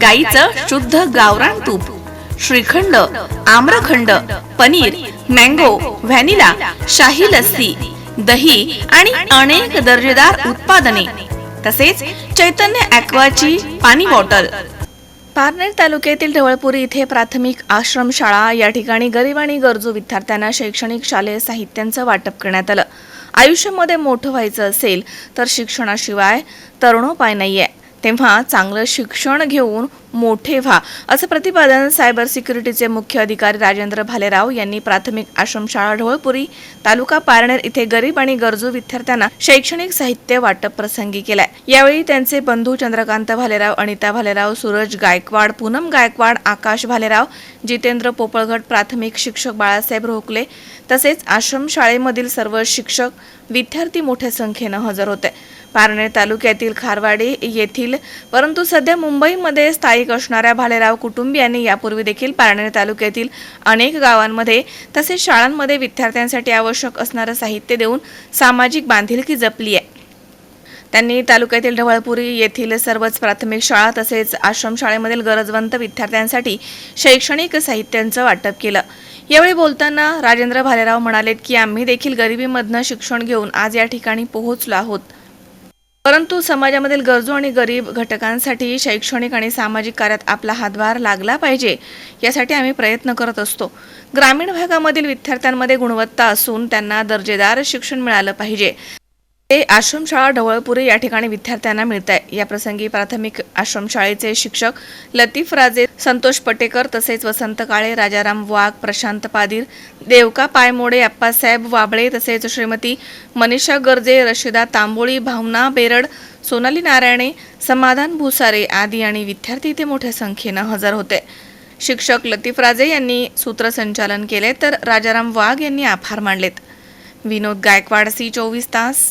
गाईचं शुद्ध गावरान तूप श्रीखंड आम्रखंड पनीर मँगो व्हॅनिला शाही लस्सी दही आणि अनेक दर्जेदार उत्पादने तसेच चैतन्य ॲक्वाची पाणी बॉटल. पारनेर तालुक्यातील ढवळपुरी इथे प्राथमिक आश्रमशाळा या ठिकाणी गरीब आणि गरजू विद्यार्थ्यांना शैक्षणिक शालेय साहित्यांचं वाटप करण्यात आलं. आयुष्यामध्ये मोठं व्हायचं असेल तर शिक्षणाशिवाय तरुणोपाय नाही आहे तेव्हा चांगलं शिक्षण घेऊन मोठे व्हा असं प्रतिपादन सायबर सिक्युरिटीचे मुख्य अधिकारी राजेंद्र भालेराव यांनी प्राथमिक आश्रमशाळा ढोळपुरी तालुका पारनेर इथे गरीब आणि गरजू विद्यार्थ्यांना शैक्षणिक साहित्य वाटप प्रसंगी केलाय. यावेळी त्यांचे बंधू चंद्रकांत भालेराव अनिता भालेराव सूरज गायकवाड पूनम गायकवाड आकाश भालेराव जितेंद्र पोपळगट प्राथमिक शिक्षक बाळासाहेब रोखले तसेच आश्रमशाळेमधील सर्व शिक्षक विद्यार्थी मोठ्या संख्येनं हजर होते. पारनेर तालुक्यातील खारवाडी येथील परंतु सध्या मुंबईमध्ये स्थायिक असणाऱ्या भालेराव कुटुंबियांनी यापूर्वी देखील पारनेर तालुक्यातील अनेक गावांमध्ये तसेच शाळांमध्ये विद्यार्थ्यांसाठी आवश्यक असणारं साहित्य देऊन सामाजिक बांधिलकी जपली आहे. त्यांनी तालुक्यातील ढवळपुरी येथील सर्वच प्राथमिक शाळा तसेच आश्रमशाळेमधील गरजवंत विद्यार्थ्यांसाठी शैक्षणिक साहित्यांचं वाटप केलं. यावेळी बोलताना राजेंद्र भालेराव म्हणालेत की आम्ही देखील गरिबीमधनं शिक्षण घेऊन आज या ठिकाणी पोहोचलो आहोत. परंतु समाजामधील गरजू आणि गरीब घटकांसाठी शैक्षणिक आणि सामाजिक कार्यात आपला हातभार लागला पाहिजे यासाठी आम्ही प्रयत्न करत असतो. ग्रामीण भागामधील विद्यार्थ्यांमध्ये गुणवत्ता असून त्यांना दर्जेदार शिक्षण मिळालं पाहिजे. ते आश्रमशाळा ढवळपुरे या ठिकाणी विद्यार्थ्यांना मिळत आहे या प्रसंगी प्राथमिक आश्रमशाळेचे शिक्षक लतीफ राजे संतोष पटेकर तसेच वसंत काळे राजाराम वाघ प्रशांत पादीर देवका पायमोडे अप्पासाहेब वाबळे तसेच श्रीमती मनीषा गर्जे रशिदा तांबोळी भावना बेरड सोनाली नारायणे समाधान भुसारे आदी आणि विद्यार्थी इथे मोठ्या संख्येनं हजर होते. शिक्षक लतीफ राजे यांनी सूत्रसंचालन केले तर राजाराम वाघ यांनी आभार मानलेत. विनोद गायकवाड सी चोवीस तास.